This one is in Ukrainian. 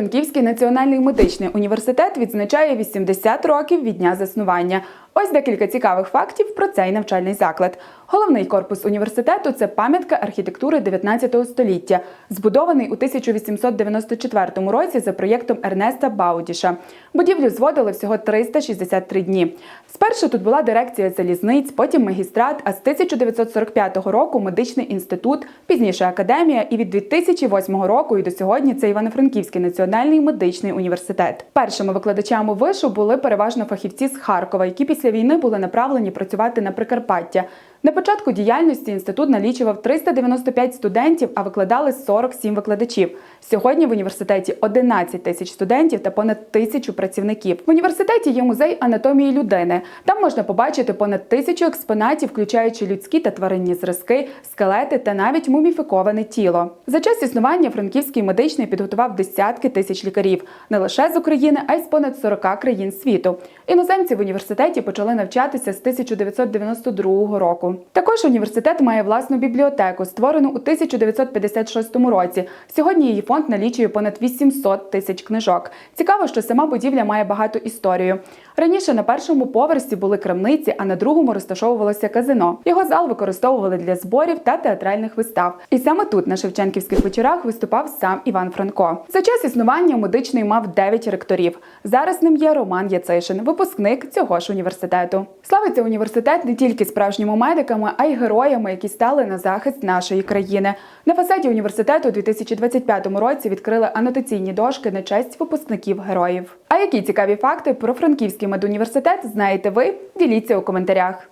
Івано-Франківський національний медичний університет відзначає 80 років від дня заснування. Ось декілька цікавих фактів про цей навчальний заклад. Головний корпус університету це пам'ятка архітектури 19 століття, збудований у 1894 році за проєктом Ернеста Баудіша. Будівлю зводили всього 363 дні. Спершу тут була дирекція залізниць, потім магістрат, а з 1945 року медичний інститут, пізніше академія, і від 2008 року і до сьогодні це Івано-Франківський національний медичний університет. Першими викладачами вишу були переважно фахівці з Харкова, які після війни були направлені працювати на Прикарпаття. На початку діяльності інститут налічував 395 студентів, а викладали 47 викладачів. Сьогодні в університеті 11 тисяч студентів та понад тисячу працівників. В університеті є музей анатомії людини. Там можна побачити понад тисячу експонатів, включаючи людські та тваринні зразки, скелети та навіть муміфіковане тіло. За час існування Франківський медичний підготував десятки тисяч лікарів не лише з України, а й з понад 40 країн світу. Іноземці в університеті почали навчатися з 1992 року. Також університет має власну бібліотеку, створену у 1956 році. Сьогодні її фонд налічує понад 800 тисяч книжок. Цікаво, що сама будівля має багату історію. Раніше на першому поверсі були крамниці, а на другому розташовувалося казино. Його зал використовували для зборів та театральних вистав. І саме тут, на Шевченківських вечорах, виступав сам Іван Франко. За час існування медичний мав 9 ректорів. Зараз ним є Роман Яцишин, випускник цього ж університету. Славиться університет не тільки справжніми медиками, а й героями, які стали на захист нашої країни. На фасаді університету у 2025 році відкрили анотаційні дошки на честь випускників героїв. А які цікаві факти про Франківський медуніверситет знаєте ви? Діліться у коментарях.